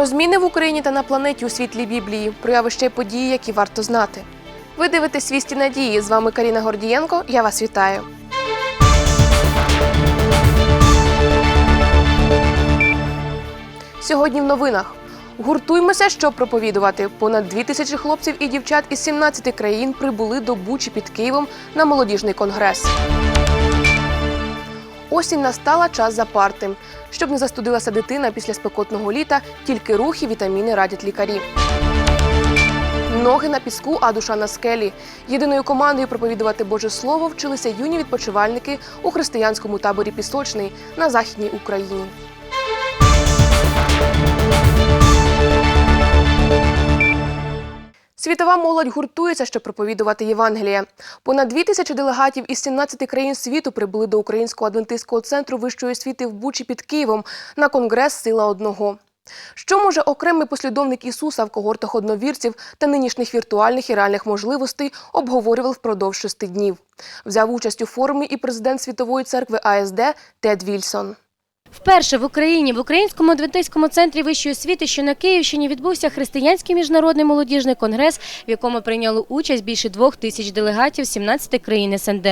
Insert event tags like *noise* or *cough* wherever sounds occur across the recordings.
Про зміни в Україні та на планеті у світлі Біблії, про явища й події, які варто знати. Ви дивитесь «Вісті надії. З вами Каріна Гордієнко. Я вас вітаю. Сьогодні в новинах. Гуртуймося, щоб проповідувати. Понад дві тисячі хлопців і дівчат із 17 країн прибули до Бучі під Києвом на молодіжний конгрес. Осінь настала час за парти. Щоб не застудилася дитина після спекотного літа, тільки рухи, вітаміни радять лікарі. Ноги на піску, а душа на скелі. Єдиною командою проповідувати Боже Слово вчилися юні відпочивальники у християнському таборі Пісочний на Західній Україні. Світова молодь гуртується, щоб проповідувати Євангеліє. Понад дві тисячі делегатів із 17 країн світу прибули до Українського адвентистського центру вищої освіти в Бучі під Києвом на конгрес Сила одного. Що може окремий послідовник Ісуса в когортах одновірців та нинішніх віртуальних і реальних можливостей обговорював впродовж шести днів. Взяв участь у форумі і президент Світової церкви АСД Тед Вільсон. Вперше в Україні в Українському адвентистському центрі вищої освіти, що на Київщині, відбувся християнський міжнародний молодіжний конгрес, в якому прийняло участь більше двох тисяч делегатів з 17 країн СНД.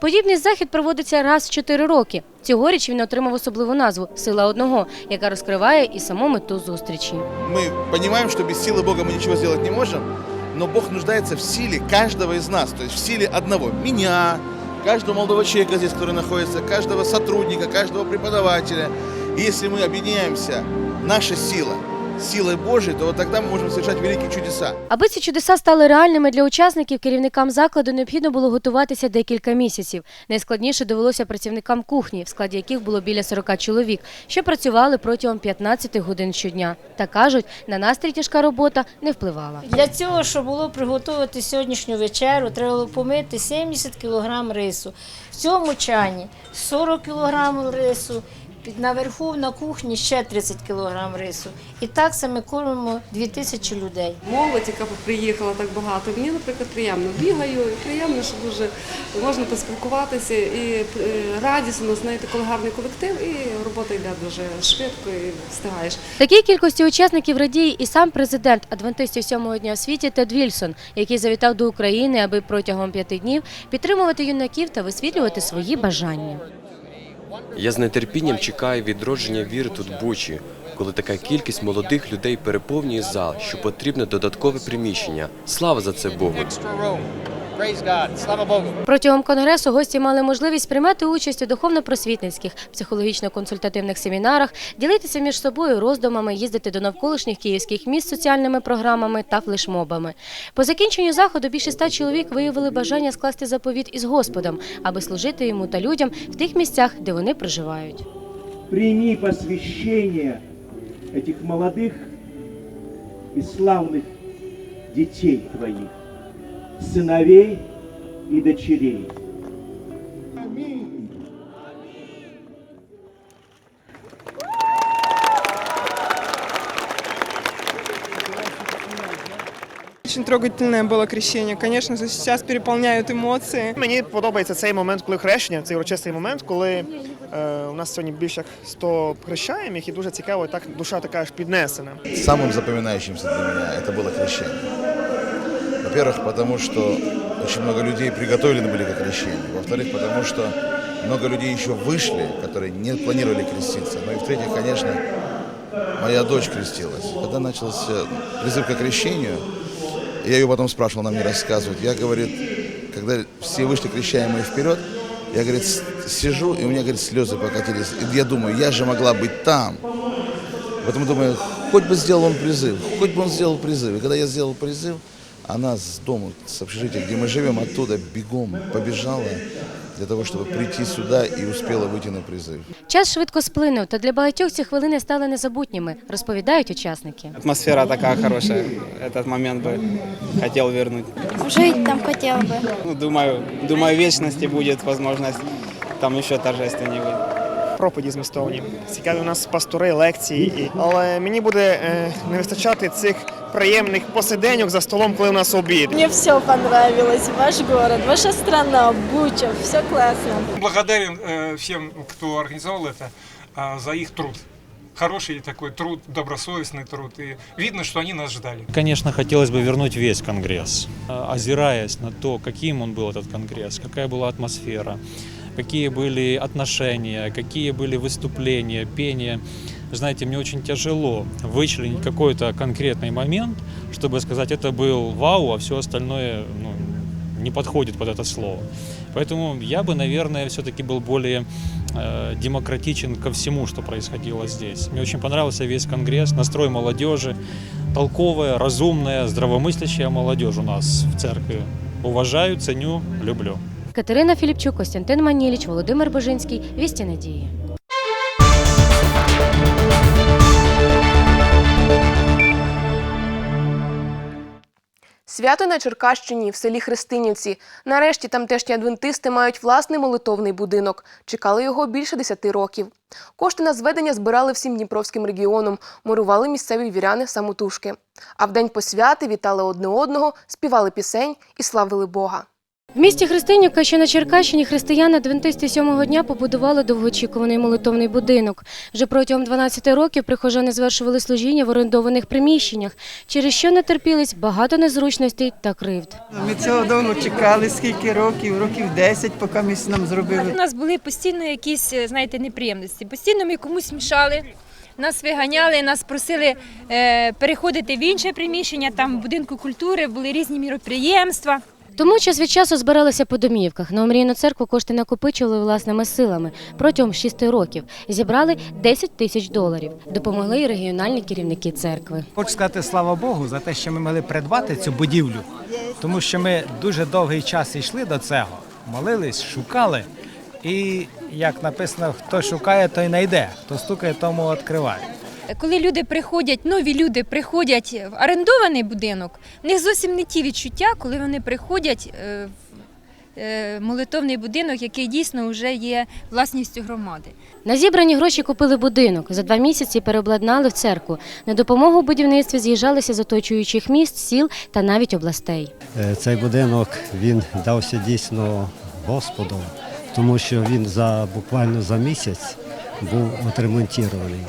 Подібний захід проводиться раз в чотири роки. Цьогоріч він отримав особливу назву Сила одного, яка розкриває і саму мету зустрічі. Мы понимаем, что без силы Бога мы ничего сделать не можем, но Бог нуждается в силе каждого из нас, то есть в силе одного. Меня, каждого молодого человека здесь, который находится, каждого сотрудника, каждого преподавателя. И если мы объединяемся, наша сила, силой Божией, то вот тогда мы можем совершать великие чудеса. Аби ці чудеса стали реальними для учасників, керівникам закладу необхідно було готуватися декілька місяців. Найскладніше довелося працівникам кухні, в складі яких було біля 40 чоловік, що працювали протягом 15 годин щодня. Та кажуть, на настрій тяжка робота не впливала. Для цього, щоб було приготувати сьогоднішню вечерю, треба було помити 70 кг рису. В цьому чані 40 кг рису, наверху на кухні ще 30 кг рису. І так саме кормимо 2000 людей. молодь, яка приїхала так багато. Мені, наприклад, приємно бігаю, і приємно, що дуже можна поспілкуватися і е, радісно знайти, коли гарний колектив, і робота йде дуже швидко і встигаєш. Такій кількості учасників радіє і сам президент адвентистів сьомого дня в світі Тед Вільсон, який завітав до України, аби протягом п'яти днів підтримувати юнаків та висвітлювати свої бажання. Я з нетерпінням чекаю відродження віри тут Бучі, коли така кількість молодих людей переповнює зал, що потрібне додаткове приміщення. Слава за це Богу! Протягом конгресу гості мали можливість приймати участь у духовно-просвітницьких, психологічно-консультативних семінарах, ділитися між собою роздумами, їздити до навколишніх київських міст соціальними програмами та флешмобами. По закінченню заходу більше ста чоловік виявили бажання скласти заповіт із Господом, аби служити йому та людям в тих місцях, де вони проживають. прими посвящение этих молодых и славных детей твоих, сыновей и дочерей. Очень трогательное было крещение. Конечно, сейчас переполняют эмоции. Мені подобається цей момент, коли хрещення, цей урочистий момент, коли е, у нас сьогодні більше як 100 хрещаємих, і дуже цікаво, так душа така аж піднесена. Самым запоминающимся для меня это было крещение. Во-первых, потому что очень много людей приготовлены были к крещению. Во-вторых, потому что много людей еще вышли, которые не планировали креститься. Ну и в-третьих, конечно, моя дочь крестилась. Когда начался призыв к крещению, я ее потом спрашивал, она мне рассказывает. Я, говорит, когда все вышли крещаемые вперед, я, говорит, сижу, и у меня, говорит, слезы покатились. И я думаю, я же могла быть там. Поэтому думаю, хоть бы сделал он призыв, хоть бы он сделал призыв. И когда я сделал призыв, она с дома, с общежития, где мы живем, оттуда бегом побежала для того, чтобы прийти сюда и успела выйти на призыв. Час швидко сплинув, та для багатьох ці хвилини стали незабутніми, розповідають учасники. Атмосфера такая хорошая. Этот момент бы хотел вернуть. Жить там хотела бы. Ну, думаю, думаю, в вечности будет возможность там еще торжественнее будет. Проповіді змістовні. Цікаві у нас пастори, лекції. І... Але мені буде е, не вистачати цих приємних посиденьок за столом, коли у нас обід. Мне все понравилось. Ваш город, ваша страна, Буча, все классно. Благодарен э, всем, кто организовал это, э, за их труд. хороший такой труд, добросовестный труд. И видно, что они нас ждали. Конечно, хотелось бы вернуть весь Конгресс, а, озираясь на то, каким он был этот Конгресс, какая была атмосфера, какие были отношения, какие были выступления, пение. Знаете, мне очень тяжело вычленить какой-то конкретный момент, чтобы сказать, это был вау, а все остальное ну, не подходит под это слово. Поэтому я бы, наверное, все-таки был более э, демократичен ко всему, что происходило здесь. Мне очень понравился весь конгресс, настрой молодежи, толковая, разумная, здравомыслящая молодежь у нас в церкви. Уважаю, ценю, люблю. Катерина Філіпчук, Костянтин Маніліч, Володимир Божинський. Вісті надії. Свято на Черкащині в селі Христинівці. Нарешті тамтешні адвентисти мають власний молитовний будинок. Чекали його більше 10 років. Кошти на зведення збирали всім Дніпровським регіоном, мурували місцеві віряни самотужки. А в день посвяти вітали одне одного, співали пісень і славили Бога. В місті Христинівка, що на Черкащині, християни адвентисти сьомого дня побудували довгоочікуваний молитовний будинок. Вже протягом 12 років прихожани звершували служіння в орендованих приміщеннях, через що натерпілись багато незручностей та кривд. Ми цього давно чекали, скільки років, років 10, поки ми нам зробили. У нас були постійно якісь, е, знаєте, неприємності. Постійно ми комусь мішали. Нас виганяли, нас просили е, переходити в інше приміщення. Там в будинку культури були різні міроприємства. Тому час від часу збиралися по домівках. На омрійну церкву кошти накопичували власними силами. Протягом шести років зібрали 10 тисяч доларів. Допомогли і регіональні керівники церкви. Хочу сказати слава Богу за те, що ми могли придбати цю будівлю, тому що ми дуже довгий час йшли до цього, молились, шукали. І як написано, хто шукає, той знайде, хто стукає, тому відкриває. Коли люди приходять, нові люди приходять в орендований будинок, в них зовсім не ті відчуття, коли вони приходять е, в е, молитовний будинок, який дійсно вже є власністю громади. На зібрані гроші купили будинок. За два місяці переобладнали в церкву. На допомогу в будівництві з'їжджалися з оточуючих міст, сіл та навіть областей. Е, Цей будинок він дався дійсно Господу, тому що він за буквально за місяць був отремонтований.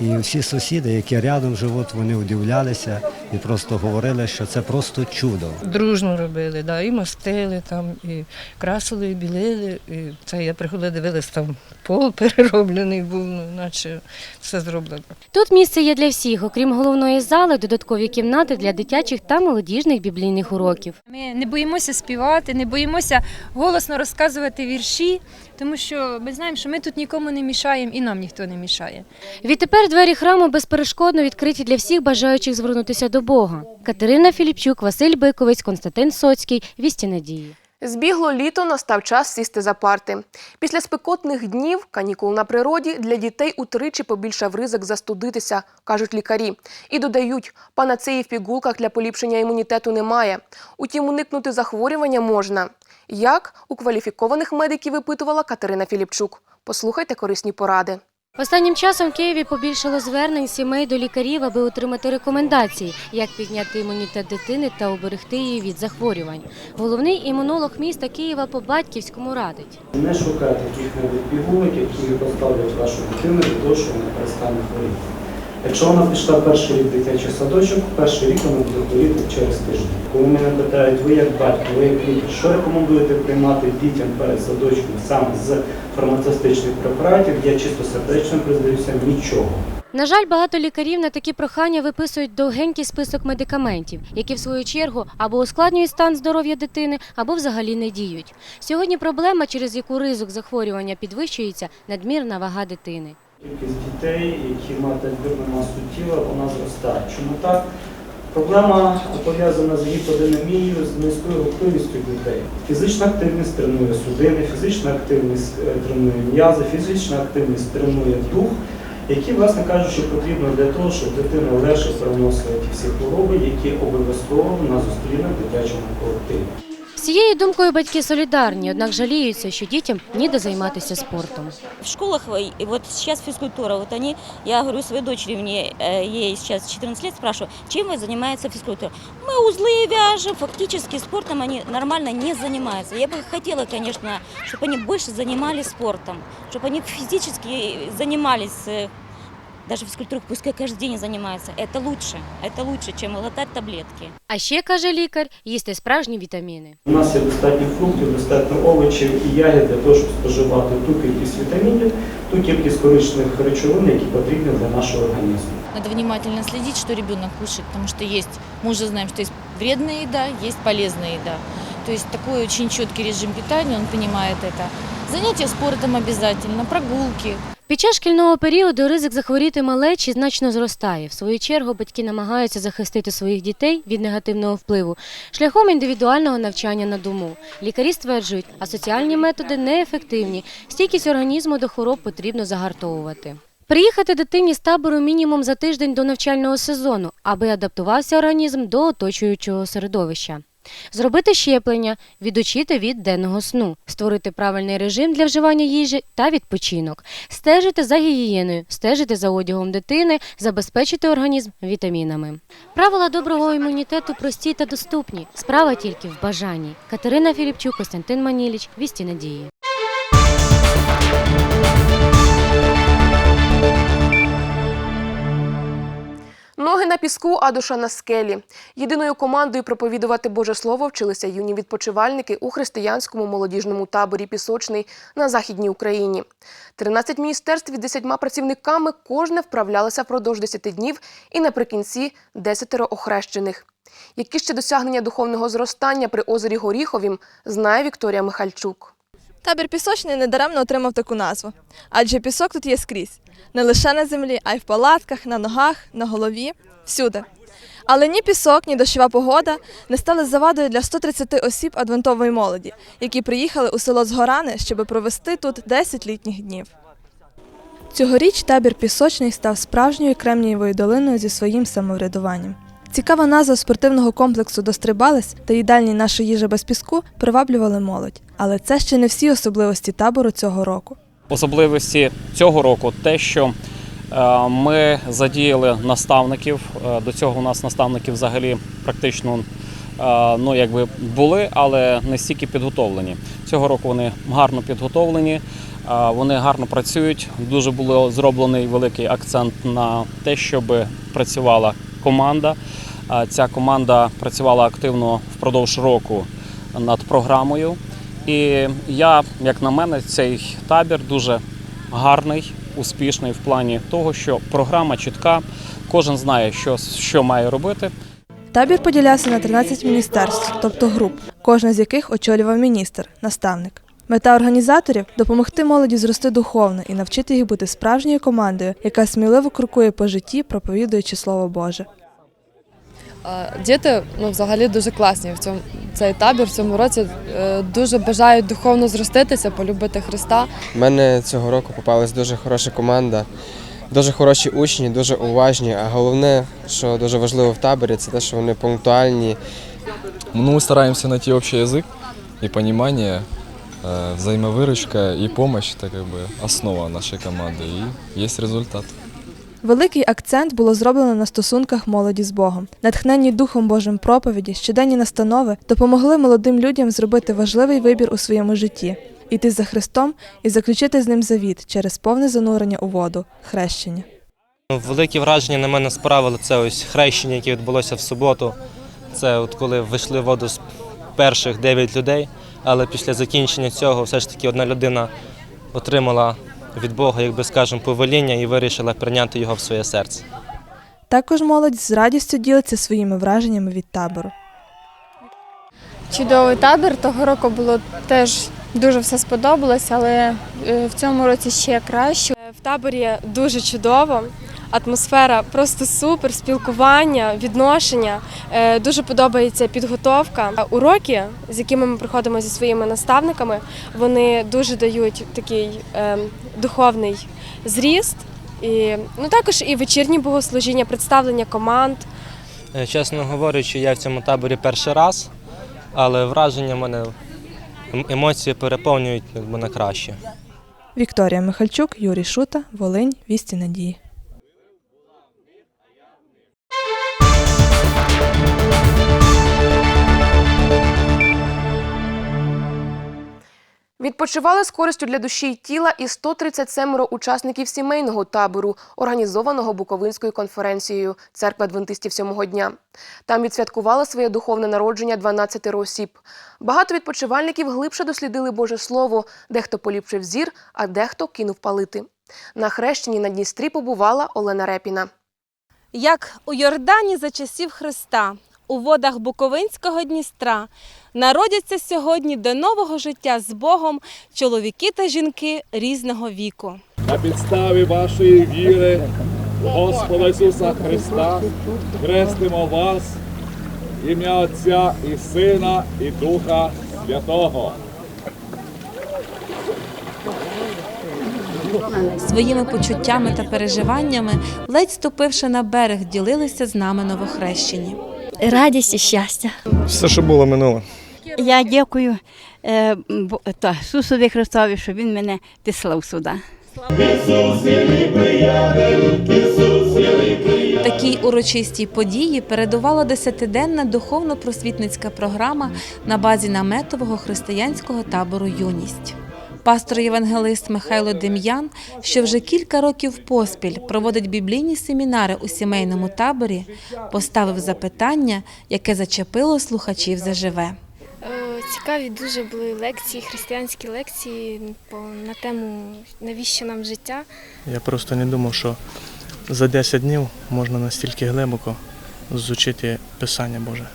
І всі сусіди, які рядом живуть, вони удивлялися і просто говорили, що це просто чудо. Дружно робили, да, і мастили там, і красили, і білили. І це я приходила, дивилась, там пол *laughs* перероблений був, ну, наче все зроблено. Тут місце є для всіх, окрім головної зали, додаткові кімнати для дитячих та молодіжних біблійних уроків. Ми не боїмося співати, не боїмося голосно розказувати вірші, тому що ми знаємо, що ми тут нікому не мішаємо і нам ніхто не мішає. Відтепер двері храму безперешкодно відкриті для всіх бажаючих звернутися до Бога. Катерина Філіпчук, Василь Биковець, Константин Соцький. Вісті надії. Збігло літо, настав час сісти за парти. Після спекотних днів канікул на природі для дітей утричі побільшав ризик застудитися, кажуть лікарі. І додають, панацеї в пігулках для поліпшення імунітету немає. Утім, уникнути захворювання можна. Як у кваліфікованих медиків випитувала Катерина Філіпчук. Послухайте корисні поради. Останнім часом в Києві побільшало звернень сімей до лікарів, аби отримати рекомендації, як підняти імунітет дитини та оберегти її від захворювань. Головний імунолог міста Києва по батьківському радить. Не шукайте яких-небудь пігулок, які поставлять вашу дитину для того, що вона перестане хворіти. Якщо вона пішла перший рік дитячий садочок, перший рік вона буде хворіти через тиждень. Коли мене питають, ви як батько, ви як лікар, що рекомендуєте приймати дітям перед садочком саме з фармацевтичних препаратів, я чисто сердечно признаюся, нічого. На жаль, багато лікарів на такі прохання виписують довгенький список медикаментів, які в свою чергу або ускладнюють стан здоров'я дитини, або взагалі не діють. Сьогодні проблема, через яку ризик захворювання підвищується, надмірна вага дитини. Кількість дітей, які мають надмірну масу тіла, вона зростає. Чому так? Проблема пов'язана з гіподинамією, з низькою рухливістю дітей. Фізична активність тренує судини, фізична активність е, тренує м'язи, фізична активність тренує дух, які, власне кажучи, потрібно для того, щоб дитина легше переносила ті всі хвороби, які обов'язково вона зустріне в дитячому колективі. З цією думкою батьки солідарні, однак жаліються, що дітям ніде займатися спортом. В школах, э, и вот сейчас физкультура, вот они, я говорю своей дочери, мне, э, ей сейчас 14 лет, спрашиваю, чем вы занимаетесь физкультурой? Мы узлы вяжем, фактически спортом они нормально не занимаются. Я бы хотела, конечно, чтобы они больше занимались спортом, чтобы они физически занимались, э, даже физкультурой, пускай каждый день занимается. Это лучше, это лучше, чем глотать таблетки. А ще каже лікар, їсти справжні вітаміни. У нас є достатньо фруктів, достатньо овочів і ягід для того, щоб споживати ту кількість вітамінів, ту кількість корисних речовин, які потрібні для нашого організму. Надо внимательно следить, что ребенок кушает, потому что есть, мы уже знаем, что есть вредная еда, есть полезная еда. То есть такой очень четкий режим питания, он понимает это. Занятия спортом обязательно, прогулки. Під час шкільного періоду ризик захворіти малечі значно зростає. В свою чергу батьки намагаються захистити своїх дітей від негативного впливу шляхом індивідуального навчання на дому. Лікарі стверджують, а соціальні методи неефективні. Стійкість організму до хвороб потрібно загартовувати. Приїхати дитині з табору мінімум за тиждень до навчального сезону, аби адаптувався організм до оточуючого середовища. Зробити щеплення, відучити від денного сну, створити правильний режим для вживання їжі та відпочинок, стежити за гігієною, стежити за одягом дитини, забезпечити організм вітамінами. Правила доброго імунітету прості та доступні. Справа тільки в бажанні. Катерина Філіпчук, Костянтин Маніліч, Вісті Надії. Ноги на піску, а душа на скелі. Єдиною командою проповідувати Боже Слово вчилися юні відпочивальники у християнському молодіжному таборі Пісочний на Західній Україні. 13 міністерств із 10 працівниками кожне вправлялося впродовж 10 днів і наприкінці 10 охрещених. Які ще досягнення духовного зростання при озері Горіховім, знає Вікторія Михальчук. Табір пісочний недаремно отримав таку назву, адже пісок тут є скрізь. Не лише на землі, а й в палатках, на ногах, на голові, всюди. Але ні пісок, ні дощова погода не стали завадою для 130 осіб адвентової молоді, які приїхали у село Згорани, щоб провести тут 10 літніх днів. Цьогоріч табір пісочний став справжньою кремнієвою долиною зі своїм самоврядуванням. Цікава назва спортивного комплексу Дострибалась та їдальні наша їжа без піску приваблювали молодь. Але це ще не всі особливості табору цього року. Особливості цього року те, що е, ми задіяли наставників. Е, До цього у нас наставники взагалі практично е, ну, якби були, але не стільки підготовлені. Цього року вони гарно підготовлені, вони гарно працюють. Дуже було зроблений великий акцент на те, щоб працювала команда. Ця команда працювала активно впродовж року над програмою. І я, як на мене, цей табір дуже гарний, успішний в плані того, що програма чітка, кожен знає, що, що має робити. Табір поділявся на 13 міністерств, тобто груп, кожна з яких очолював міністр, наставник. Мета організаторів допомогти молоді зрости духовно і навчити їх бути справжньою командою, яка сміливо крокує по житті, проповідуючи Слово Боже. Діти ну, взагалі дуже класні в цьому цей табір в цьому році е, дуже бажають духовно зроститися, полюбити Христа. У мене цього року попалась дуже хороша команда, дуже хороші учні, дуже уважні. А головне, що дуже важливо в таборі, це те, що вони пунктуальні. Ну, мы стараемся найти общий язык и понимание, э, взаимовыручка и помощь – это как бы основа нашей команды, и есть результат. Великий акцент було зроблено на стосунках молоді з Богом. Натхненні Духом Божим проповіді, щоденні настанови допомогли молодим людям зробити важливий вибір у своєму житті іти за Христом і заключити з ним завіт через повне занурення у воду хрещення. Велике враження на мене справило це ось хрещення, яке відбулося в суботу. Це от коли вийшли в воду з перших дев'ять людей, але після закінчення цього все ж таки одна людина отримала від Бога, як би скажемо, повеління і вирішила прийняти його в своє серце. Також молодь з радістю ділиться своїми враженнями від табору. Чудовий табір того року було теж дуже все сподобалось, але е, в цьому році ще краще. В таборі дуже чудово. Атмосфера просто супер, спілкування, відношення. Е, Дуже подобається підготовка. Уроки, з якими ми приходимо зі своїми наставниками, вони дуже дають такий е, духовний зріст. І ну також і вечірні богослужіння, представлення команд. Е, Чесно говорячи, я в цьому таборі перший раз, але враження мене ем- емоції переповнюють на краще. Вікторія Михальчук, Юрій Шута, Волинь, Вісті Надії. Відпочивали з користю для душі й тіла і 137 учасників сімейного табору, організованого Буковинською конференцією Церква Адвентистів сьомого дня. Там відсвяткували своє духовне народження 12 осіб. Багато відпочивальників глибше дослідили Боже Слово, дехто поліпшив зір, а дехто кинув палити. На хрещенні на Дністрі побувала Олена Репіна. Як у Йордані за часів Христа, у водах Буковинського Дністра народяться сьогодні до нового життя з Богом чоловіки та жінки різного віку. На підставі вашої віри в Господа Ісуса Христа хрестимо вас ім'я Отця і Сина і Духа Святого. Своїми почуттями та переживаннями, ледь ступивши на берег, ділилися з нами новохрещені. Радість і щастя. Все, що було минуло. Я дякую е, Бо- та, Ісусові Христові, що Він мене післав сюди. Такій урочистій події передувала десятиденна духовно-просвітницька програма на базі наметового християнського табору Юність. Пастор-євангелист Михайло Дем'ян, що вже кілька років поспіль проводить біблійні семінари у сімейному таборі, поставив запитання, яке зачепило слухачів заживе. Е, Цікаві дуже були лекції, християнські лекції по, на тему навіщо нам життя. Я просто не думав, що за 10 днів можна настільки глибоко зучити Писання Боже.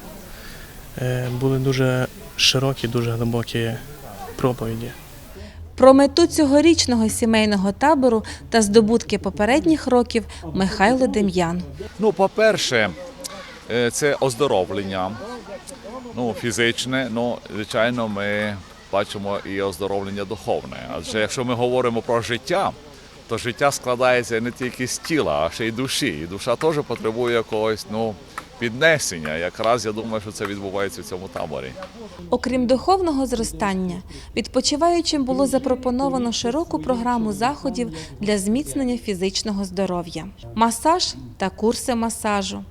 Е, Були дуже широкі, дуже глибокі проповіді. Про мету цьогорічного сімейного табору та здобутки попередніх років Михайло Дем'ян. Ну, по-перше, е, це оздоровлення, ну, фізичне, ну, звичайно, ми бачимо і оздоровлення духовне. Адже якщо ми говоримо про життя, то життя складається не тільки з тіла, а ще й душі. І душа теж потребує якогось ну, піднесення. Якраз я думаю, що це відбувається в цьому таборі. Окрім духовного зростання, відпочиваючим було запропоновано широку програму заходів для зміцнення фізичного здоров'я, масаж та курси масажу.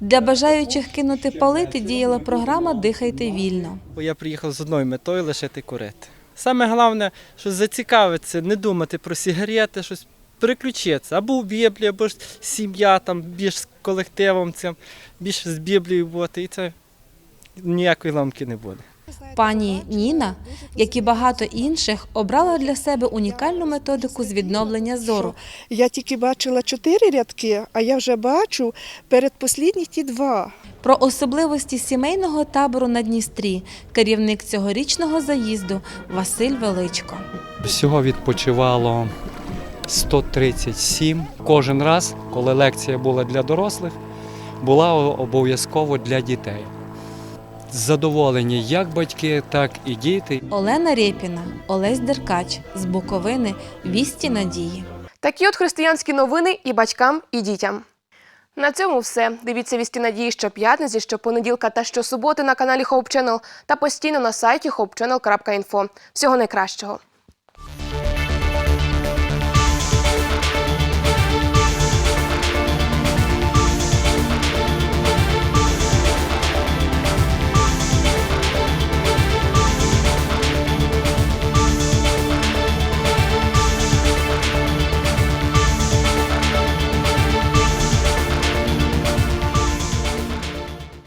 Для бажаючих кинути палити діяла програма Дихайте вільно. Бо я приїхав з одною метою лишити курити. Саме головне, що зацікавитися, не думати про сигарети, щось переключитися. Або в Біблії, або ж сім'я, там, більш з колективом цим, більше з Біблією бути, і це ніякої ламки не буде. Пані Ніна, як і багато інших, обрала для себе унікальну методику з відновлення зору. Я тільки бачила чотири рядки, а я вже бачу передпослідні ті два. Про особливості сімейного табору на Дністрі керівник цьогорічного заїзду Василь Величко. Всього відпочивало 137. Кожен раз, коли лекція була для дорослих, була обов'язково для дітей. Задоволені як батьки, так і діти. Олена Рєпіна, Олесь Деркач з Буковини Вісті Надії. Такі от християнські новини і батькам, і дітям. На цьому все. Дивіться вісті надії щоп'ятниці, щопонеділка та щосуботи на каналі Hope Channel та постійно на сайті hopechannel.info. Всього найкращого.